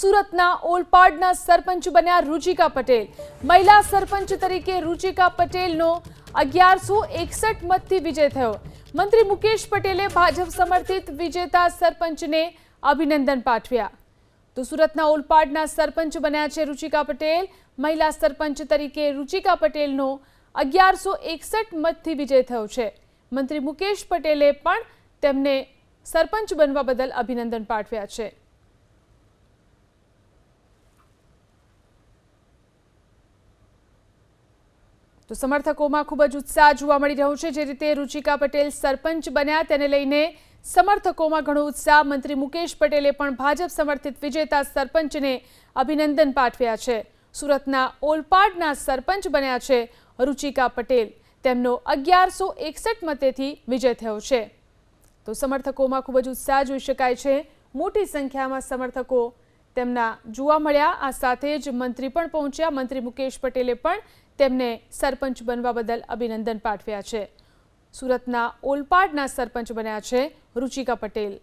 સુરતના ઓલપાડના સરપંચ બન્યા રુચિકા પટેલ. મહિલા સરપંચ તરીકે રુચિકા પટેલનો અગિયારસો એકસઠ મતથી વિજય થયો. મંત્રી મુકેશ પટેલે ભાજપ સમર્થિત વિજેતા સરપંચને અભિનંદન પાઠવ્યા. તો સુરતના ઓલપાડના સરપંચ બન્યા છે રુચિકા પટેલ. મહિલા સરપંચ તરીકે રુચિકા પટેલનો અગિયારસો એકસઠ મતથી વિજય થયો છે. મંત્રી મુકેશ પટેલે પણ તેમને સરપંચ બનવા બદલ અભિનંદન પાઠવ્યા છે. તો સમર્થકોમાં ખૂબ જ ઉત્સાહ જોવા મળી રહ્યો છે, જે રીતે રુચિકા પટેલ સરપંચ બન્યા. તેને લઈને સમર્થકોમાં ઘણો ઉત્સાહ. મંત્રી મુકેશ પટેલે પણ ભાજપ સમર્થિત વિજેતા સરપંચને અભિનંદન પાઠવ્યા છે. સુરતના ઓલપાડના સરપંચ બન્યા છે રુચિકા પટેલ. તેમનો અગિયારસો એકસઠ મતેથી વિજય થયો છે. તો સમર્થકોમાં ખૂબ જ ઉત્સાહ જોઈ શકાય છે. મોટી સંખ્યામાં સમર્થકો તેમના જોવા મળ્યા. આ સાથે જ મંત્રી પણ પહોંચ્યા. મંત્રી મુકેશ પટેલે પણ તેમને સરપંચ બનવા બદલ અભિનંદન પાઠવ્યા છે. સુરતના ઓલપાડના સરપંચ બન્યા છે રુચિકા પટેલ.